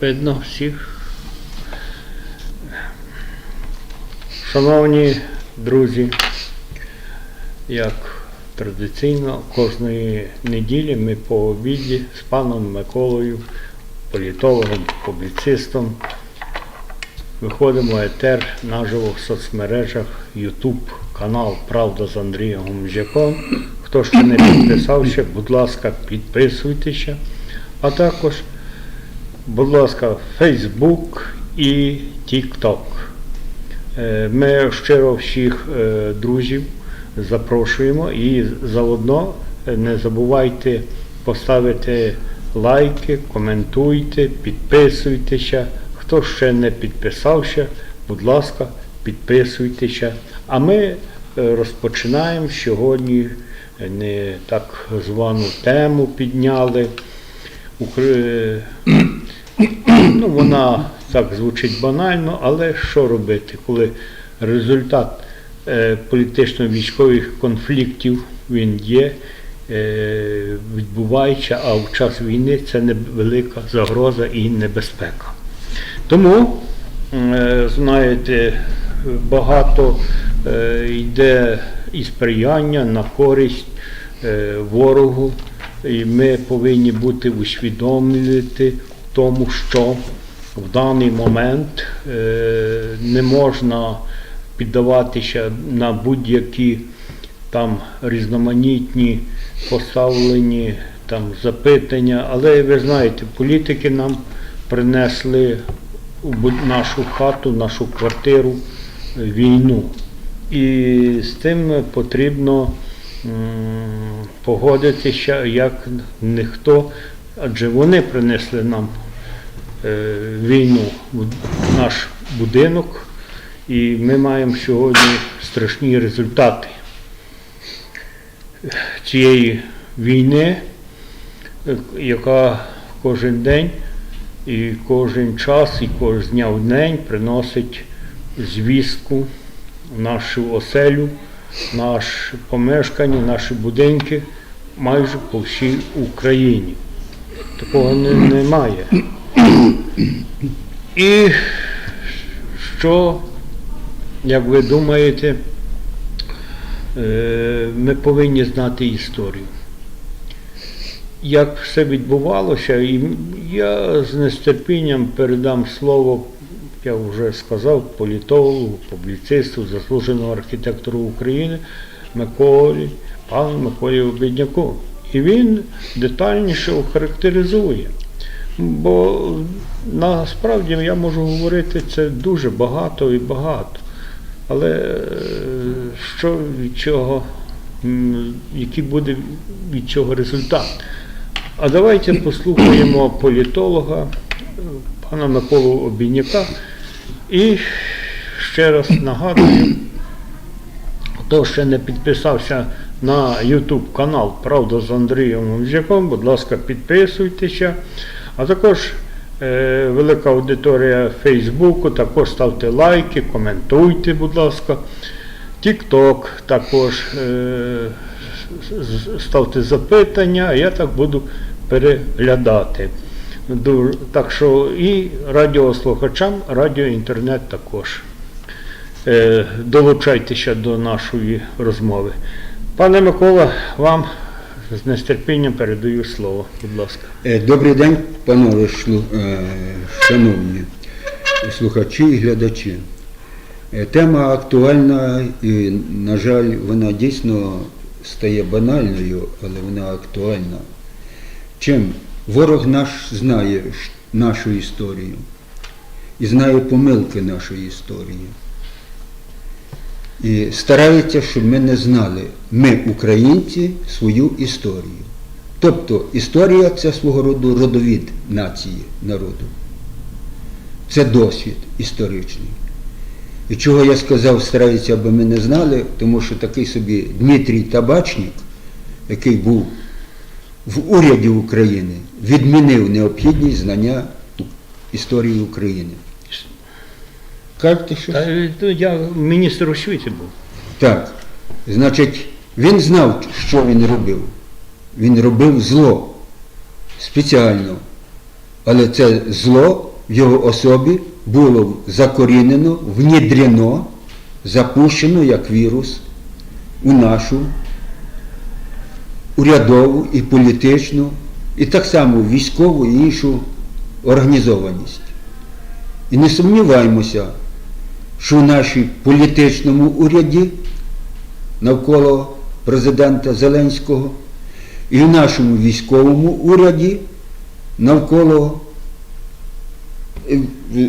Видно всіх. Шановні друзі, як традиційно, кожної неділі ми по обіді з паном Миколою, політологом, публіцистом, виходимо етер наживо в соцмережах YouTube канал Правда з Андрієм Гумжаком. Хто ще не підписався, будь ласка, підписуйтеся. А також, будь ласка, Facebook і TikTok. Е, Ми щиро всіх е, друзів запрошуємо і заодно е, не забувайте поставити лайки, коментуйте, підписуйтеся. Хто ще не підписався, будь ласка, підписуйтеся. А ми розпочинаємо сьогодні не так звану тему підняли. Ну, вона так звучить банально, але що робити, коли результат е, політично-військових конфліктів він є, е, відбувається, а в час війни це невелика загроза і небезпека. Тому, е, знаєте, багато е, йде і сприяння на користь е, ворогу, і ми повинні бути усвідомлювати тому, що в даний момент е, не можна піддаватися на будь-які там різноманітні поставлені там запитання, але ви знаєте, політики нам принесли у нашу хату, нашу квартиру е, війну. І з тим потрібно погодитися як ніхто, адже вони принесли нам війну в наш будинок, і ми маємо сьогодні страшні результати цієї війни, е, яка кожен день і кожен час, і кожен дня в день приносить звістку нашу оселю, наше помешкання, наші будинки майже по всій Україні. Такого не, немає. І що, як ви думаєте, е, ми повинні знати історію. Як все відбувалося, і я з нестерпінням передам слово, я вже сказав, політологу, публіцисту, заслуженого архітектору України Миколі, пану Миколі Обідняку. І він детальніше охарактеризує. Бо насправді я можу говорити це дуже багато і багато. Але е, що від чого, який буде від цього результат? А давайте послухаємо політолога, е, пана Миколу Обійняка. І ще раз нагадую, хто ще не підписався на YouTube канал Правда з Андрієм Гомзяком, будь ласка, підписуйтеся. А також е, велика аудиторія Фейсбуку, також ставте лайки, коментуйте, будь ласка. TikTok також е, ставте запитання, а я так буду переглядати. Так що і радіослухачам, радіо інтернет також. Е, Долучайтеся до нашої розмови. Пане Микола, вам з нестерпінням передаю слово, будь ласка. Е, Добрий день, панове е, шановні слухачі і глядачі. Е, Тема актуальна і, на жаль, вона дійсно стає банальною, але вона актуальна. Чим ворог наш знає нашу історію і знає помилки нашої історії. І старається, щоб ми не знали, ми, українці, свою історію. Тобто історія це свого роду родовід нації, народу. Це досвід історичний. І чого я сказав, стараються, аби ми не знали, тому що такий собі Дмитрій Табачник, який був в уряді України, відмінив необхідність знання історії України. Кажете, що? Та, ну, я міністр освіти був. Так. Значить, він знав, що він робив. Він робив зло спеціально. Але це зло в його особі було закорінено, внідрено, запущено як вірус у нашу урядову і політичну, і так само військову і іншу організованість. І не сумніваємося, що в нашій політичному уряді навколо президента Зеленського і в нашому військовому уряді навколо е,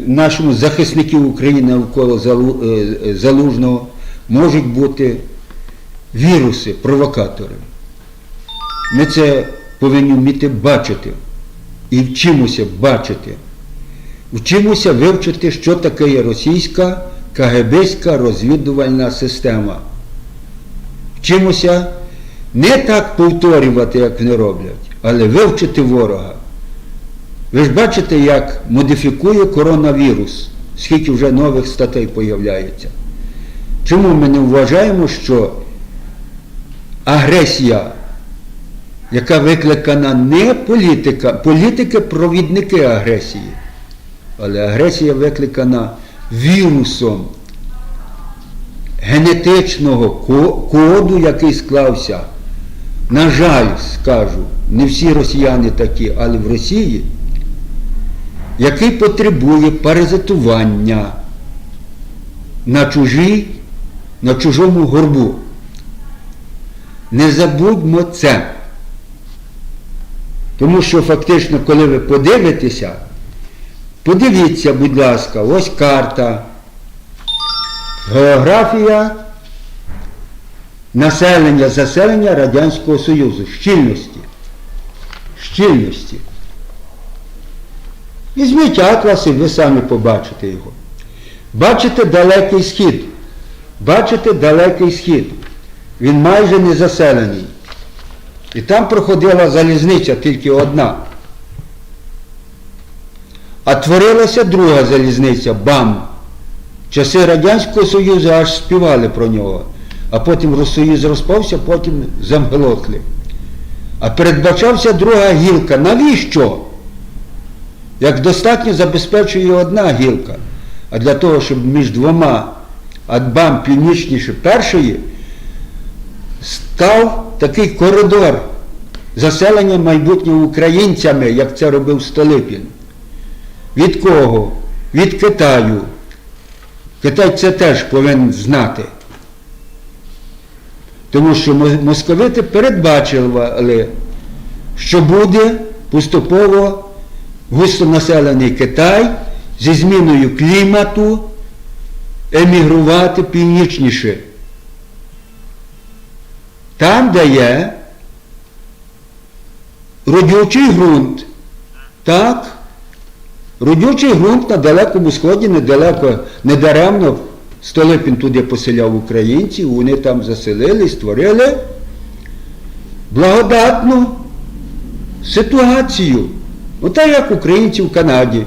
нашому захисників України навколо е, е, Залужного можуть бути віруси, провокатори. Ми це повинні вміти бачити і вчимося бачити. Вчимося вивчити, що таке є російська КГБська розвідувальна система. Вчимося не так повторювати, як вони роблять, але вивчити ворога. Ви ж бачите, як модифікує коронавірус, скільки вже нових статей появляється. Чому ми не вважаємо, що агресія, яка викликана не політика, політики провідники агресії, але агресія викликана вірусом генетичного коду, який склався. На жаль, скажу, не всі росіяни такі, але в Росії, який потребує паразитування на чужій, на чужому горбу. Не забудьмо це. Тому що фактично, коли ви подивитеся, подивіться, будь ласка, ось карта, географія населення, заселення Радянського Союзу, щільності. Щільності. Візьміть атлас і ви самі побачите його. Бачите далекий схід. Бачите далекий схід. Він майже не заселений. І там проходила залізниця тільки одна. А творилася друга залізниця БАМ. Часи Радянського Союзу аж співали про нього. А потім Союз розпався, потім замглотли. А передбачався друга гілка. Навіщо? Як достатньо забезпечує одна гілка. А для того, щоб між двома адбам північніше першої став такий коридор заселення майбутнього українцями, як це робив Столипін. Від кого? Від Китаю. Китай це теж повинен знати. Тому що московити передбачили, що буде поступово густонаселений Китай зі зміною клімату емігрувати північніше. Там, де є родючий ґрунт. Так, родючий ґрунт на Далекому Сході, недалеко, недаремно Столипін туди поселяв українців, вони там заселили, створили благодатну ситуацію. Ота як українці в Канаді.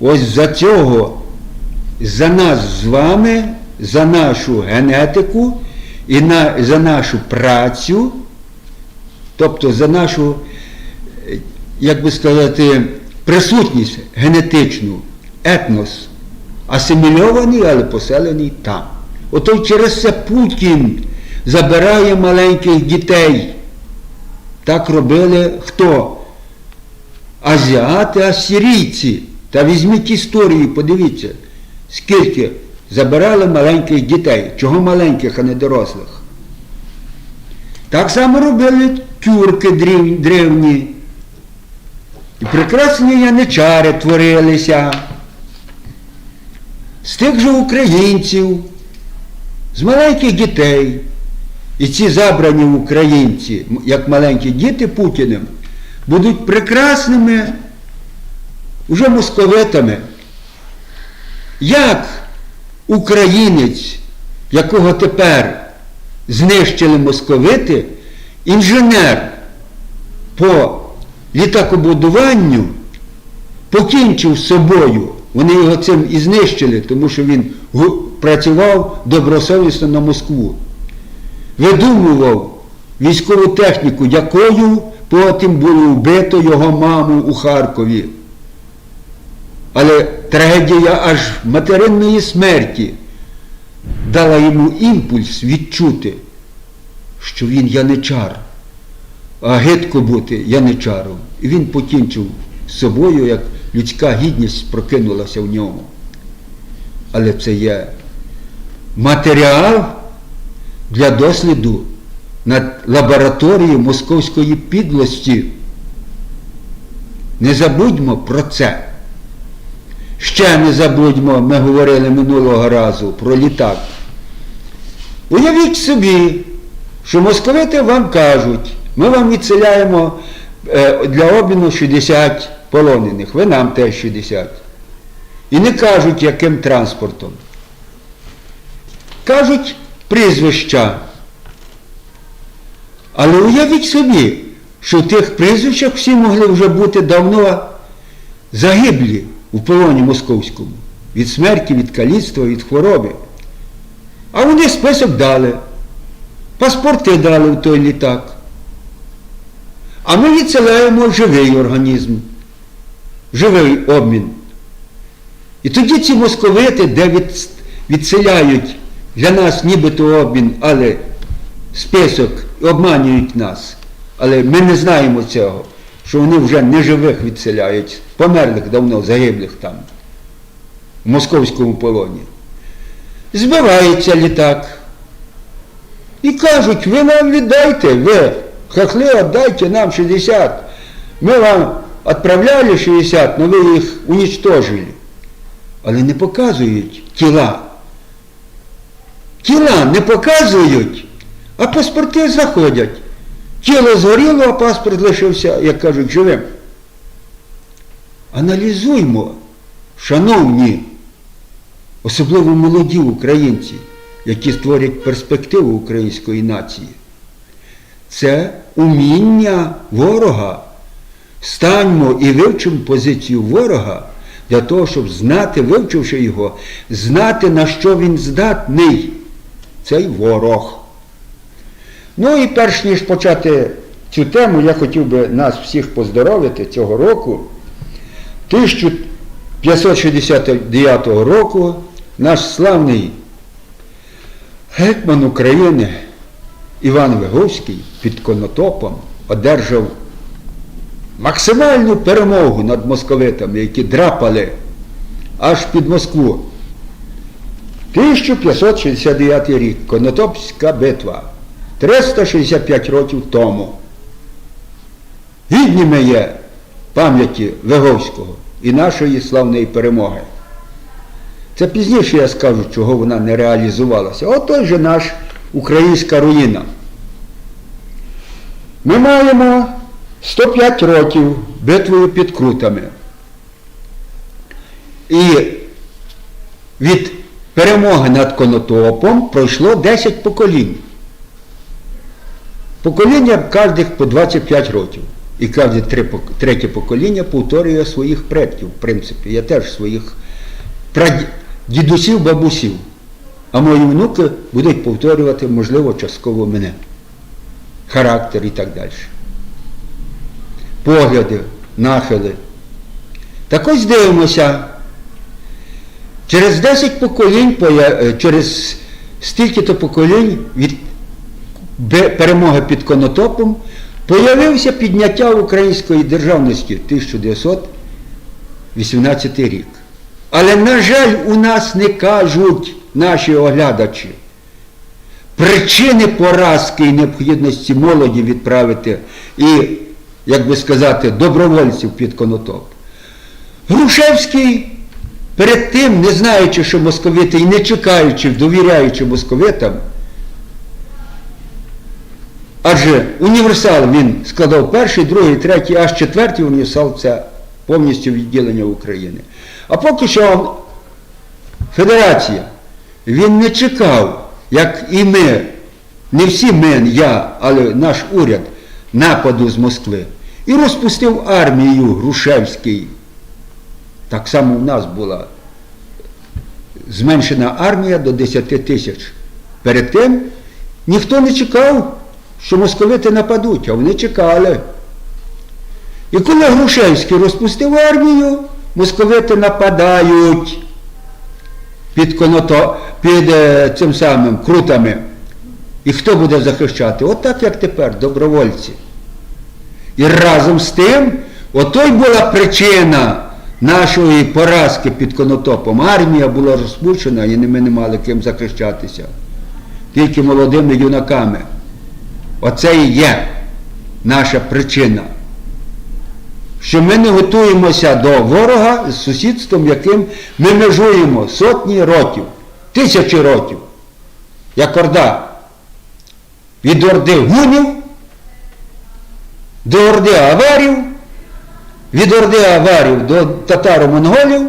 Ось за цього, за нас з вами, за нашу генетику і на, за нашу працю, тобто за нашу, як би сказати, присутність генетичну, етнос, асимільований, але поселений там. Ото через це Путін забирає маленьких дітей. Так робили хто? Азіати, асирійці. Та візьміть історію, подивіться, скільки забирали маленьких дітей. Чого маленьких, а не дорослих? Так само робили тюрки древні. І прекрасні яничари творилися. З тих же українців, з маленьких дітей. І ці забрані українці, як маленькі діти Путіним, будуть прекрасними уже московитами. Як українець, якого тепер знищили московити, інженер по літакобудуванню покінчив з собою. Вони його цим і знищили, тому що він працював добросовісно на Москву видумував військову техніку, якою потім було вбито його маму у Харкові. Але трагедія аж материнної смерті дала йому імпульс відчути, що він яничар, а гидко бути яничаром. І він покінчив з собою, як людська гідність прокинулася в ньому. Але це є матеріал для досліду над лабораторією московської підлості. Не забудьмо про це. Ще не забудьмо, ми говорили минулого разу про літак. Уявіть собі, що московити вам кажуть, ми вам відселяємо е, для обміну 60 полонених, ви нам теж 60. І не кажуть, яким транспортом. Кажуть прізвища. Але уявіть собі, що в тих прізвищах всі могли вже бути давно загиблі у полоні московському. Від смерті, від каліцтва, від хвороби. А вони список дали. Паспорти дали в той літак. А ми відсилаємо живий організм, живий обмін. І тоді ці московити, де від, відселяють для нас нібито обмін, але список обманюють нас. Але ми не знаємо цього, що вони вже неживих відселяють, померлих давно, загиблих там, в московському полоні. Збивається літак. І кажуть, ви нам віддайте, ви, хахли, віддайте нам 60. Ми вам відправляли 60, але ви їх унічтожили. Але не показують тіла. Тіла не показують, а паспорти заходять. Тіло згоріло, а паспорт лишився, як кажуть, живим. Аналізуймо, шановні, особливо молоді українці, які створять перспективу української нації. Це уміння ворога. Станьмо і вивчимо позицію ворога для того, щоб знати, вивчивши його, знати, на що він здатний, цей ворог. Ну і перш ніж почати цю тему, я хотів би нас всіх поздоровити цього року. 1569 року наш славний гетьман України Іван Виговський під Конотопом одержав максимальну перемогу над московитами, які драпали аж під Москву. 1569 рік Конотопська битва. 365 років тому. Гідні є пам'яті Виговського і нашої славної перемоги. Це пізніше я скажу, чого вона не реалізувалася. От той же наш українська руїна. Ми маємо 105 років битвою під Крутами. І від перемоги над Конотопом пройшло 10 поколінь. Покоління кожних по 25 років. І кожне третє покоління повторює своїх предків, в принципі. Я теж своїх дідусів, бабусів. А мої внуки будуть повторювати, можливо, частково мене. Характер і так далі. Погляди, нахили. Так ось дивимося. Через 10 поколінь, е, через стільки-то поколінь від перемоги під Конотопом, появився підняття української державності 1918 рік. Але, на жаль, у нас не кажуть наші оглядачі. Причини поразки і необхідності молоді відправити і, як би сказати, добровольців під Конотоп. Грушевський перед тим, не знаючи, що московити, і не чекаючи, довіряючи московитам, Адже універсал він складав перший, другий, третій, аж четвертий універсал це повністю відділення України. А поки що федерація, він не чекав, як і ми, не всі ми, я, але наш уряд, нападу з Москви. І розпустив армію Грушевський. Так само в нас була зменшена армія до 10 тисяч. Перед тим ніхто не чекав, що московити нападуть, а вони чекали. І коли Грушевський розпустив армію, московити нападають під коното, під е, цим самим крутами. І хто буде захищати? От так, як тепер, добровольці. І разом з тим, ото й була причина нашої поразки під конотопом. Армія була розпущена, і ми не мали ким захищатися. Тільки молодими юнаками. Оце і є наша причина. Що ми не готуємося до ворога з сусідством, яким ми межуємо сотні років, тисячі років, як Орда. Від Орди гунів до Орди аварів, від Орди аварів до татаро-монголів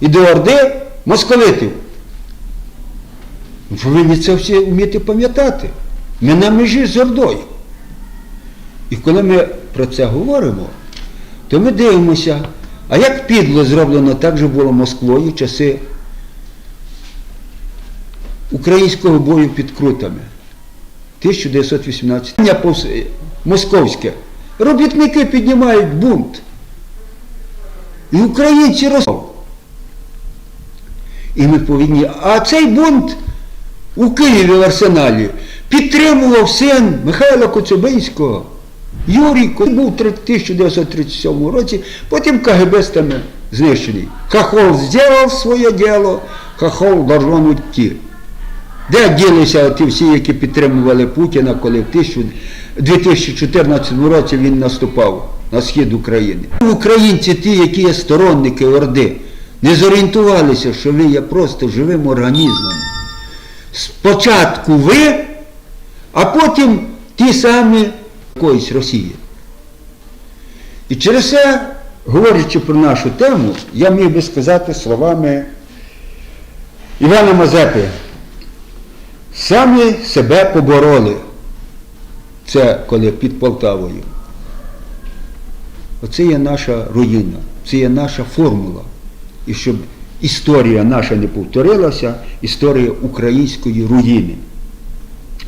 і до Орди московитів. Ви повинні це всі вміти пам'ятати. Ми на межі з Ордою. І коли ми про це говоримо, то ми дивимося, а як підло зроблено, так же було Москвою часи українського бою під крутами. 1918. Я Московське. Робітники піднімають бунт. І українці роз... І ми повинні. А цей бунт у Києві в арсеналі підтримував син Михайла Коцюбинського. Юрій Ко- був в 1937 році, потім КГБстами знищений. Хохол зробив своє діло, хохол должен уйти. Де ділися ті всі, які підтримували Путіна, коли в 2014 році він наступав на схід України? Українці, ті, які є сторонники Орди, не зорієнтувалися, що ви є просто живим організмом. Спочатку ви, а потім ті самі якоїсь Росії. І через це, говорячи про нашу тему, я міг би сказати словами Івана Мазепи. Самі себе побороли. Це коли під Полтавою. Оце є наша руїна, це є наша формула. І щоб історія наша не повторилася, історія української руїни.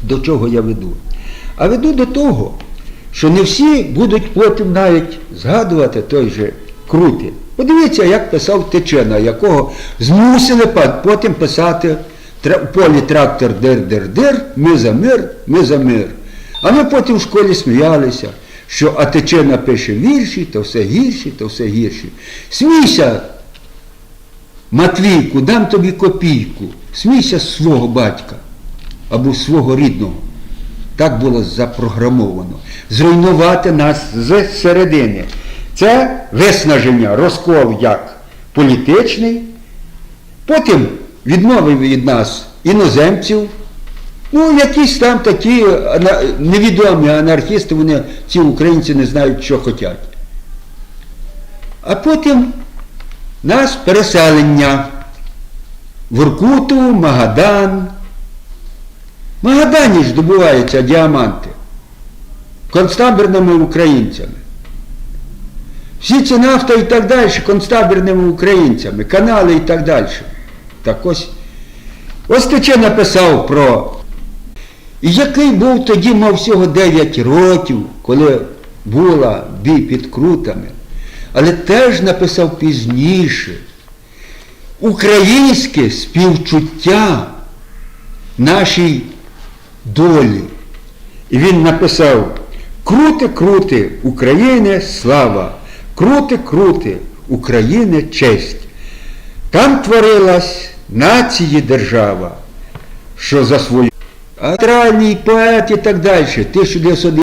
До чого я веду? А веду до того, що не всі будуть потім навіть згадувати той же Крути. Подивіться, як писав Тичина, якого змусили потім писати в полі трактор дир-дир-дир, ми за мир, ми за мир. А ми потім в школі сміялися, що а Тичина пише вірші, то все гірші, то все гірші. Смійся, Матвійку, дам тобі копійку, смійся свого батька або свого рідного. Так було запрограмовано. Зруйнувати нас з середини. Це виснаження, розкол як політичний, потім відмовив від нас іноземців, ну, якісь там такі невідомі анархісти, вони, ці українці не знають, що хочуть. А потім нас переселення в Іркуту, Магадан. Магадані ж добуваються діаманти концтабірними українцями. Всі ці нафта і так далі концтабірними українцями, канали і так далі. Так ось, ось Тиче написав про. І який був тоді, мав всього 9 років, коли була бій під крутами, але теж написав пізніше українське співчуття нашій долі. І він написав Круте, круте, України слава, круте, круте, України честь. Там творилась нації держава, що за свою. А поет і так далі. 1900